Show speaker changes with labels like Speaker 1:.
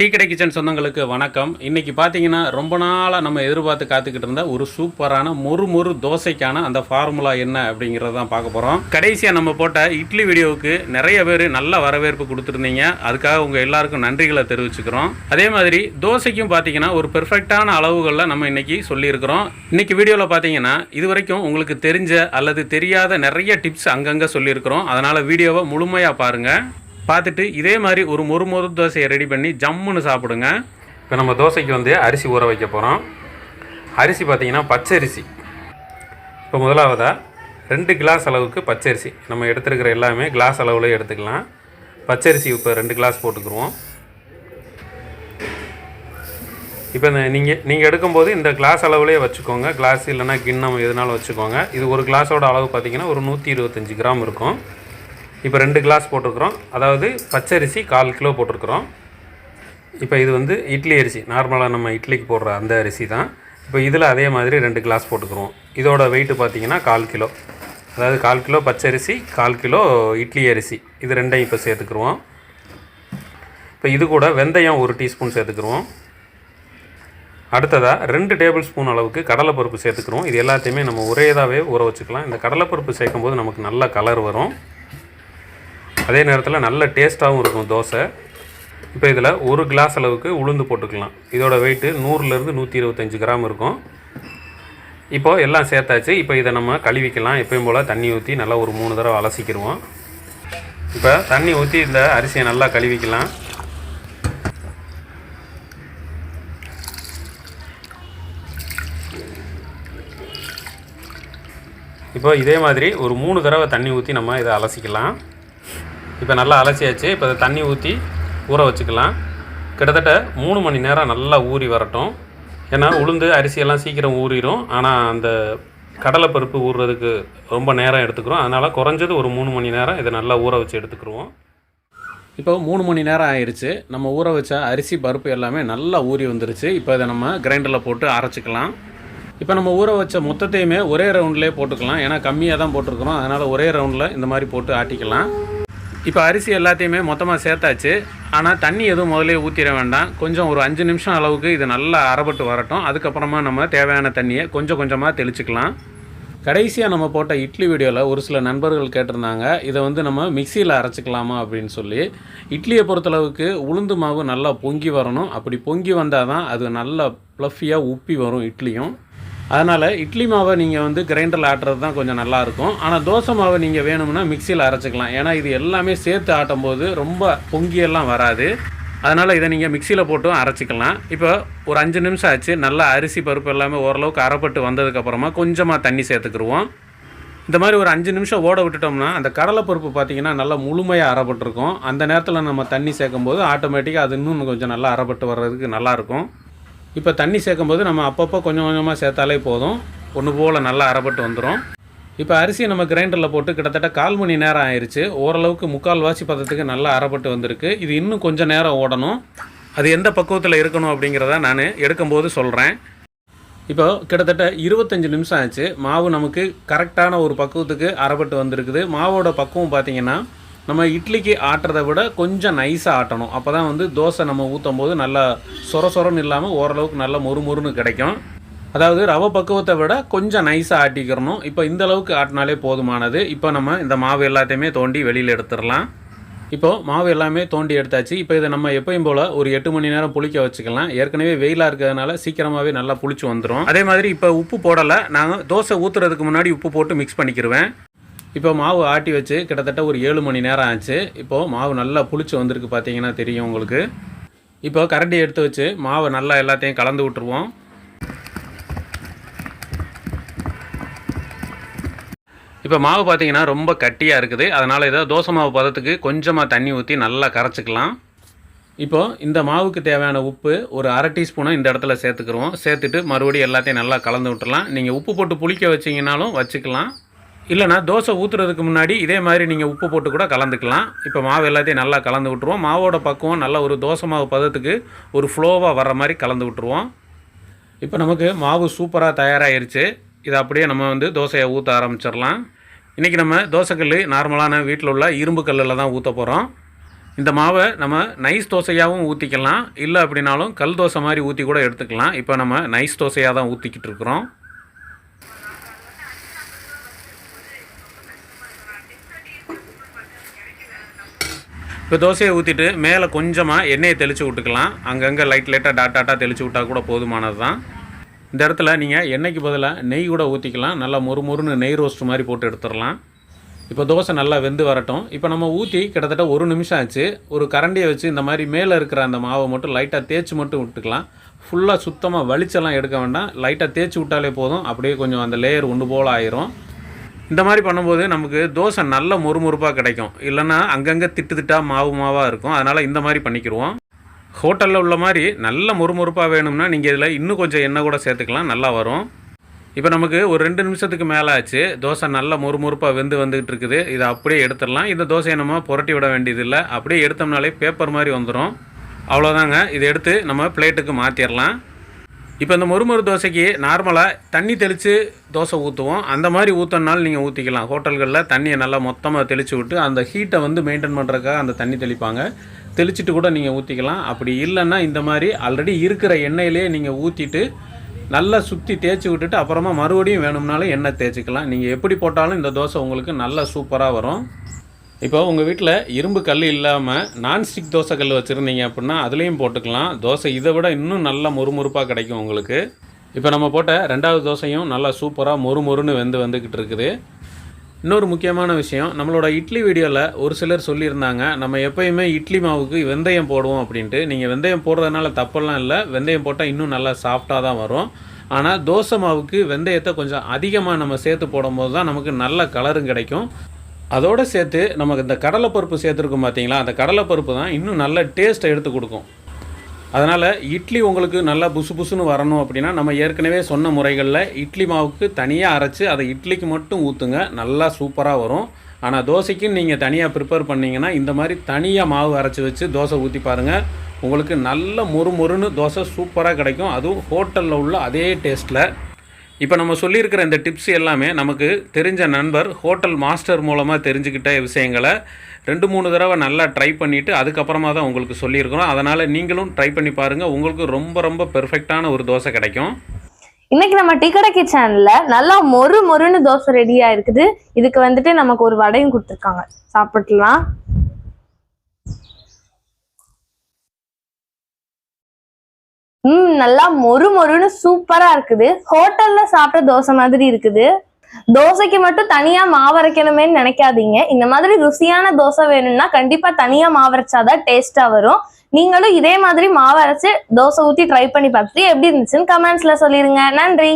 Speaker 1: Tea கடை kitchen சொந்தங்களுக்கு வணக்கம். இன்றைக்கி பார்த்தீங்கன்னா ரொம்ப நாளாக நம்ம எதிர்பார்த்து காத்துக்கிட்டு இருந்த ஒரு சூப்பரான மொறு மொறு தோசைக்கான அந்த ஃபார்முலா என்ன அப்படிங்கிறத தான் பார்க்க போகிறோம் கடைசியாக நம்ம போட்ட இட்லி வீடியோவுக்கு நிறைய பேர் நல்ல வரவேற்பு கொடுத்துருந்தீங்க. அதுக்காக உங்கள் எல்லாருக்கும் நன்றிகளை தெரிவிச்சுக்கிறோம். அதே மாதிரி தோசைக்கும் பார்த்தீங்கன்னா ஒரு பெர்ஃபெக்டான அளவுகளில் நம்ம இன்றைக்கி சொல்லியிருக்கிறோம். இன்றைக்கி வீடியோவில் பார்த்தீங்கன்னா இது வரைக்கும் உங்களுக்கு தெரிஞ்ச அல்லது தெரியாத நிறைய டிப்ஸ் அங்கங்கே சொல்லியிருக்கிறோம். அதனால் வீடியோவை முழுமையாக பாருங்கள் பார்த்துட்டு இதே மாதிரி ஒரு மொறு மொறு தோசையை ரெடி பண்ணி ஜம்முன்னு சாப்பிடுங்க. இப்போ நம்ம தோசைக்கு வந்து அரிசி ஊற வைக்க போகிறோம். அரிசி பார்த்தீங்கன்னா பச்சரிசி. இப்போ முதலாவதாக ரெண்டு கிளாஸ் அளவுக்கு பச்சரிசி. நம்ம எடுத்துருக்கிற எல்லாமே கிளாஸ் அளவில் எடுத்துக்கலாம். பச்சரிசி இப்போ ரெண்டு கிளாஸ் போட்டுக்குருவோம் இப்போ இந்த நீங்கள் நீங்கள் எடுக்கும்போது இந்த கிளாஸ் அளவுலேயே வச்சுக்கோங்க. கிளாஸ் இல்லைன்னா கிண்ணம் எதுனாலும் வச்சுக்கோங்க. இது ஒரு கிளாஸோட அளவு பார்த்தீங்கன்னா ஒரு நூற்றி இருபத்தஞ்சி கிராம் இருக்கும். இப்போ ரெண்டு கிளாஸ் போட்டிருக்கிறோம். அதாவது பச்சரிசி கால் கிலோ போட்டிருக்கிறோம். இப்போ இது வந்து இட்லி அரிசி. நார்மலாக நம்ம இட்லிக்கு போடுற அந்த அரிசி தான். இப்போ இதில் அதே மாதிரி ரெண்டு கிளாஸ் போட்டுக்கிறோம். இதோட வெயிட்டு பார்த்தீங்கன்னா கால் கிலோ. அதாவது கால் கிலோ பச்சரிசி கால் கிலோ இட்லி அரிசி. இது ரெண்டையும் இப்போ சேர்த்துக்குருவோம். இப்போ இது கூட வெந்தயம் ஒரு டீஸ்பூன் சேர்த்துக்குருவோம். அடுத்ததாக ரெண்டு டேபிள் ஸ்பூன் அளவுக்கு கடலைப்பருப்பு சேர்த்துக்கிறோம் இது எல்லாத்தையுமே நம்ம ஒரேதாகவே ஊற வச்சுக்கலாம். இந்த கடலைப்பருப்பு சேர்க்கும்போது நமக்கு நல்ல கலர் வரும். அதே நேரத்தில் நல்ல டேஸ்ட்டாகவும் இருக்கும் தோசை. இப்போ இதில் ஒரு கிளாஸ் அளவுக்கு உளுந்து போட்டுக்கலாம். இதோட வெயிட்டு நூறுலேருந்து நூற்றி இருபத்தஞ்சி கிராம் இருக்கும். இப்போது எல்லாம் சேர்த்தாச்சு. இப்போ இதை நம்ம கழுவிக்கலாம். எப்பயும் போல் தண்ணி ஊற்றி நல்லா ஒரு மூணு தடவை அலசிக்கிடுவோம் இப்போ தண்ணி ஊற்றி இந்த அரிசியை நல்லா கழுவிக்கலாம். இப்போ இதே மாதிரி ஒரு மூணு தடவை தண்ணி ஊற்றி நம்ம இதை அலசிக்கலாம். இப்போ நல்லா அலசியாச்சு. இப்போ தண்ணி ஊற்றி ஊற வச்சுக்கலாம். கிட்டத்தட்ட மூணு மணி நேரம் நல்லா ஊறி வரட்டும். ஏன்னா உளுந்து அரிசியெல்லாம் சீக்கிரம் ஊறிடும் ஆனால் அந்த கடலைப்பருப்பு ஊறுறதுக்கு ரொம்ப நேரம் எடுத்துக்கிறோம். அதனால் குறைஞ்சது ஒரு மூணு மணி நேரம் இதை நல்லா ஊற வச்சு எடுத்துக்கிருவோம். இப்போ மூணு மணி நேரம் ஆயிடுச்சு நம்ம ஊற வச்ச அரிசி பருப்பு எல்லாமே நல்லா ஊறி வந்துருச்சு. இப்போ இதை நம்ம கிரைண்டரில் போட்டு அரைச்சிக்கலாம். இப்போ நம்ம ஊற வச்ச மொத்தத்தையுமே ஒரே ரவுண்ட்லேயே போட்டுக்கலாம். ஏன்னா கம்மியாக தான் போட்டிருக்கிறோம். அதனால் ஒரே ரவுண்டில் இந்த மாதிரி போட்டு ஆட்டிக்கலாம். இப்போ அரிசி எல்லாத்தையுமே மொத்தமாக சேர்த்தாச்சு. ஆனால் தண்ணி எதுவும் முதலே ஊற்றிட வேண்டாம். கொஞ்சம் ஒரு அஞ்சு நிமிஷம் அளவுக்கு இது நல்லா அறப்பட்டு வரட்டும். அதுக்கப்புறமா நம்ம தேவையான தண்ணியை கொஞ்சம் கொஞ்சமாக தெளிச்சுக்கலாம். கடைசியாக நம்ம போட்ட இட்லி வீடியோவில் ஒரு சில நண்பர்கள் கேட்டிருந்தாங்க. இதை வந்து நம்ம மிக்சியில் அரைச்சிக்கலாமா அப்படின்னு சொல்லி. இட்லியை பொறுத்தளவுக்கு உளுந்து மாவு நல்லா பொங்கி வரணும். அப்படி பொங்கி வந்தால் தான் அது நல்லா ப்ளஃபியாக உப்பி வரும் இட்லியும். அதனால் இட்லி மாவை நீங்கள் வந்து கிரைண்டரில் ஆட்டுறது தான் கொஞ்சம் நல்லாயிருக்கும் ஆனால் தோசை மாவை நீங்கள் வேணும்னா மிக்சியில் அரைச்சிக்கலாம். ஏன்னா இது எல்லாமே சேர்த்து ஆட்டும் போது ரொம்ப பொங்கியெல்லாம் வராது. அதனால் இதை நீங்கள் மிக்சியில் போட்டும் அரைச்சிக்கலாம். இப்போ ஒரு அஞ்சு நிமிஷம் ஆச்சு. நல்லா அரிசி பருப்பு எல்லாமே ஓரளவுக்கு அரைப்பட்டு வந்ததுக்கப்புறமா கொஞ்சமாக தண்ணி சேர்த்துக்குருவோம். இந்த மாதிரி ஒரு அஞ்சு நிமிஷம் ஓட விட்டுட்டோம்னா அந்த கடலைப்பருப்பு பார்த்தீங்கன்னா நல்லா முழுமையாக அறப்பட்டிருக்கும் அந்த நேரத்தில் நம்ம தண்ணி சேர்க்கும்போது ஆட்டோமேட்டிக்காக அது இன்னும் கொஞ்சம் நல்லா அறப்பட்டு வர்றதுக்கு நல்லாயிருக்கும் இப்போ தண்ணி சேர்க்கும்போது நம்ம அப்பப்போ கொஞ்சம் கொஞ்சமாக சேர்த்தாலே போதும். ஒன்று போல் நல்லா அரைப்பட்டு வந்துடும் இப்போ அரிசியை நம்ம கிரைண்டரில் போட்டு கிட்டத்தட்ட கால் மணி நேரம் ஆயிடுச்சு ஓரளவுக்கு முக்கால் வாசி பதத்துக்கு நல்லா அரைப்பட்டு வந்திருக்கு. இது இன்னும் கொஞ்சம் நேரம் ஓடணும். அது எந்த பக்குவத்தில் இருக்கணும் அப்படிங்கிறத நான் எடுக்கும்போது சொல்கிறேன் இப்போ கிட்டத்தட்ட இருபத்தஞ்சி நிமிஷம் ஆச்சு. மாவு நமக்கு கரெக்டான ஒரு பக்குவத்துக்கு அரைப்பட்டு வந்திருக்குது. மாவோட பக்குவம் பார்த்தீங்கன்னா நம்ம இட்லிக்கு ஆட்டுறதை விட கொஞ்சம் நைஸாக ஆட்டணும். அப்போ தான் வந்து தோசை நம்ம ஊற்றும் போது நல்லா சொர சொரன்னு இல்லாமல் ஓரளவுக்கு நல்லா மொறு மொறுன்னு கிடைக்கும். அதாவது ரவை பக்குவத்தை விட கொஞ்சம் நைஸாக ஆட்டிக்கிறணும். இப்போ இந்த அளவுக்கு ஆட்டினாலே போதுமானது. இப்போ நம்ம இந்த மாவு எல்லாத்தையுமே தோண்டி வெளியில் எடுத்துடலாம். இப்போது மாவு எல்லாமே தோண்டி எடுத்தாச்சு. இப்போ இதை நம்ம எப்பயும் போல் ஒரு எட்டு மணி நேரம் புளிக்க வச்சுக்கலாம். ஏற்கனவே வெயிலாக இருக்கிறதுனால சீக்கிரமாகவே நல்லா புளிச்சு வந்துடும் அதே மாதிரி இப்போ உப்பு போடலை. நாங்கள் தோசை ஊற்றுறதுக்கு முன்னாடி உப்பு போட்டு மிக்ஸ் பண்ணிக்கிடுவேன் இப்போ மாவு ஆட்டி வச்சு கிட்டத்தட்ட ஒரு ஏழு மணி நேரம் ஆச்சு. இப்போது மாவு நல்லா புளிச்சு வந்திருக்கு பார்த்தீங்கன்னா தெரியும் உங்களுக்கு. இப்போ கரண்டி எடுத்து வச்சு மாவை நல்லா எல்லாத்தையும் கலந்து விட்டுருவோம். இப்போ மாவு பார்த்தீங்கன்னா ரொம்ப கட்டியாக இருக்குது. அதனால் இதை தோசை மாவு பதத்துக்கு கொஞ்சமாக தண்ணி ஊற்றி நல்லா கரைச்சிக்கலாம். இப்போது இந்த மாவுக்கு தேவையான உப்பு ஒரு அரை டீஸ்பூனும் இந்த இடத்துல சேர்த்துக்குருவோம் சேர்த்துட்டு மறுபடியும் எல்லாத்தையும் நல்லா கலந்து விட்டுறலாம். நீங்கள் உப்பு போட்டு புளிக்க வச்சிங்கனாலும் வச்சுக்கலாம். இல்லைனா தோசை ஊற்றுறதுக்கு முன்னாடி இதே மாதிரி நீங்கள் உப்பு போட்டு கூட கலந்துக்கலாம். இப்போ மாவு எல்லாத்தையும் நல்லா கலந்து விட்ருவோம் மாவோட பக்குவம் நல்லா ஒரு தோசை மாவு பதத்துக்கு ஒரு ஃப்ளோவாக வர்ற மாதிரி கலந்து விட்ருவோம் இப்போ நமக்கு மாவு சூப்பராக தயாராகிருச்சு இதை அப்படியே நம்ம வந்து தோசையை ஊற்ற ஆரம்பிச்சிடலாம். இன்றைக்கி நம்ம தோசைக்கல் நார்மலான வீட்டில் உள்ள இரும்பு கல்லில் தான் ஊற்ற போகிறோம் இந்த மாவை நம்ம நைஸ் தோசையாகவும் ஊற்றிக்கலாம் இல்லை அப்படின்னாலும் கல் தோசை மாதிரி ஊற்றி கூட எடுத்துக்கலாம். இப்போ நம்ம நைஸ் தோசையாக தான் ஊற்றிக்கிட்டு இருக்கிறோம். இப்போ தோசையை ஊற்றிட்டு மேலே கொஞ்சமாக எண்ணெயை தெளித்து விட்டுக்கலாம். அங்கங்கே லைட் லைட்டாக டாட் டாட்டாக தெளித்து விட்டால் கூட போதுமானது தான் இந்த இடத்துல நீங்கள் எண்ணெய்க்கு பதிலாக நெய் கூட ஊற்றிக்கலாம் நல்லா மொறு மொறுன்னு நெய் ரோஸ்ட் மாதிரி போட்டு எடுத்துடலாம். இப்போ தோசை நல்லா வெந்து வரட்டும். இப்போ நம்ம ஊற்றி கிட்டத்தட்ட ஒரு நிமிஷம் ஆச்சு. ஒரு கரண்டியை வச்சு இந்த மாதிரி மேலே இருக்கிற அந்த மாவை மட்டும் லைட்டாக தேய்ச்சி மட்டும் விட்டுக்கலாம். ஃபுல்லாக சுத்தமாக வலிச்செல்லாம் எடுக்க வேண்டாம். லைட்டாக தேய்ச்சி விட்டாலே போதும். அப்படியே கொஞ்சம் அந்த லேயர் ஒன்று போல் ஆயிரும். இந்த மாதிரி பண்ணும்போது நமக்கு தோசை நல்ல முறுமுறுப்பாக கிடைக்கும். இல்லைன்னா அங்கங்கே திட்டு திட்டா மாவு மாவாக இருக்கும். அதனால் இந்த மாதிரி பண்ணிக்கிடுவோம். ஹோட்டலில் உள்ள மாதிரி நல்ல முறுமுறுப்பாக வேணும்னா நீங்கள் இதில் இன்னும் கொஞ்சம் எண்ணெய் கூட சேர்த்துக்கலாம். நல்லா வரும். இப்போ நமக்கு ஒரு ரெண்டு நிமிஷத்துக்கு மேலே ஆச்சு தோசை நல்ல முறுமுறுப்பாக வெந்து வந்துகிட்டு இருக்குது. இதை அப்படியே எடுத்துடலாம். இந்த தோசையை நம்ம புரட்டி விட வேண்டியதில்லை. அப்படியே எடுத்தோம்னாலே பேப்பர் மாதிரி வந்துடும் அவ்வளோதாங்க இதை எடுத்து நம்ம பிளேட்டுக்கு மாற்றிடலாம் இப்போ இந்த மொறுமொறு தோசைக்கு நார்மலாக தண்ணி தெளித்து தோசை ஊற்றுவோம் அந்த மாதிரி ஊற்றினாலும் நீங்கள் ஊற்றிக்கலாம் ஹோட்டல்களில் தண்ணியை நல்லா மொத்தமாக தெளித்து விட்டு அந்த ஹீட்டை வந்து மெயின்டைன் பண்ணுறதுக்காக அந்த தண்ணி தெளிப்பாங்க. தெளிச்சிட்டு கூட நீங்கள் ஊற்றிக்கலாம் அப்படி இல்லைன்னா இந்த மாதிரி ஆல்ரெடி இருக்கிற எண்ணெயிலே நீங்கள் ஊற்றிட்டு நல்லா சுற்றி தேய்ச்சி விட்டுட்டு அப்புறமா மறுபடியும் வேணும்னாலும் எண்ணெய் தேய்ச்சிக்கலாம். நீங்கள் எப்படி போட்டாலும் இந்த தோசை உங்களுக்கு நல்லா சூப்பராக வரும். இப்போ உங்கள் வீட்டில் இரும்பு கல் இல்லாமல் நான்ஸ்டிக் தோசை கல் வச்சுருந்தீங்க அப்படின்னா அதுலேயும் போட்டுக்கலாம். தோசை இதை விட இன்னும் நல்லா மொறுமொறுப்பாக கிடைக்கும் உங்களுக்கு. இப்போ நம்ம போட்ட ரெண்டாவது தோசையும் நல்லா சூப்பராக மொறுமொறுன்னு வெந்து வந்துக்கிட்டு இருக்குது. இன்னொரு முக்கியமான விஷயம் நம்மளோட இட்லி வீடியோவில் ஒரு சிலர் சொல்லியிருந்தாங்க நம்ம எப்பயுமே இட்லி மாவுக்கு வெந்தயம் போடுவோம் அப்படின்ட்டு. நீங்கள் வெந்தயம் போடுறதுனால தப்பெல்லாம் இல்லை வெந்தயம் போட்டால் இன்னும் நல்லா சாஃப்டாக தான் வரும். ஆனால் தோசை மாவுக்கு வெந்தயத்தை கொஞ்சம் அதிகமாக நம்ம சேர்த்து போடும்போது தான் நமக்கு நல்ல கலரும் கிடைக்கும். அதோடு சேர்த்து நமக்கு இந்த கடலைப்பருப்பு சேர்த்துருக்கோம் பார்த்தீங்களா? அந்த கடலைப்பருப்பு தான் இன்னும் நல்ல டேஸ்ட்டை எடுத்து கொடுக்கும். அதனால் இட்லி உங்களுக்கு நல்லா புசு புசுன்னு வரணும் அப்படின்னா நம்ம ஏற்கனவே சொன்ன முறைகளில் இட்லி மாவுக்கு தனியாக அரைச்சி அதை இட்லிக்கு மட்டும் ஊற்றுங்க நல்லா சூப்பராக வரும். ஆனால் தோசைக்கு நீங்கள் தனியாக ப்ரிப்பேர் பண்ணிங்கன்னா இந்த மாதிரி தனியாக மாவு அரைச்சி வச்சு தோசை ஊற்றி பாருங்கள் உங்களுக்கு நல்ல மொறு மொறுன்னு தோசை சூப்பராக கிடைக்கும். அதுவும் ஹோட்டலில் உள்ள அதே டேஸ்ட்டில் இப்போ நம்ம சொல்லியிருக்கிற இந்த டிப்ஸ் எல்லாமே நமக்கு தெரிஞ்ச நண்பர் ஹோட்டல் மாஸ்டர் மூலமாக தெரிஞ்சுக்கிட்ட விஷயங்களை ரெண்டு மூணு தடவை நல்லா ட்ரை பண்ணிவிட்டு அதுக்கப்புறமா தான் உங்களுக்கு சொல்லியிருக்கிறோம். அதனால் நீங்களும் ட்ரை பண்ணி பாருங்கள் உங்களுக்கு ரொம்ப ரொம்ப பெர்ஃபெக்டான ஒரு தோசை கிடைக்கும்.
Speaker 2: இன்னைக்கு நம்ம டீ கடை கிச்சன்ல நல்லா மொறு மொறுன்னு தோசை ரெடியா இருக்குது. இதுக்கு வந்துட்டு நமக்கு ஒரு வடையும் கொடுத்துருக்காங்க. சாப்பிடலாம் ம் நல்லா மொறு மொறுன்னு சூப்பரா இருக்குது. ஹோட்டல்ல சாப்பிட்ட தோசை மாதிரி இருக்குது. தோசைக்கு மட்டும் தனியா மாவரைக்கணுமே நினைக்காதீங்க. இந்த மாதிரி ருசியான தோசை வேணும்னா கண்டிப்பா தனியா மாவரைச்சாதான் டேஸ்டா வரும். நீங்களும் இதே மாதிரி மாவரைச்சு தோசை ஊத்தி ட்ரை பண்ணி பார்த்துட்டு எப்படி இருந்துச்சுன்னு கமெண்ட்ஸ்ல சொல்லிருங்க. நன்றி.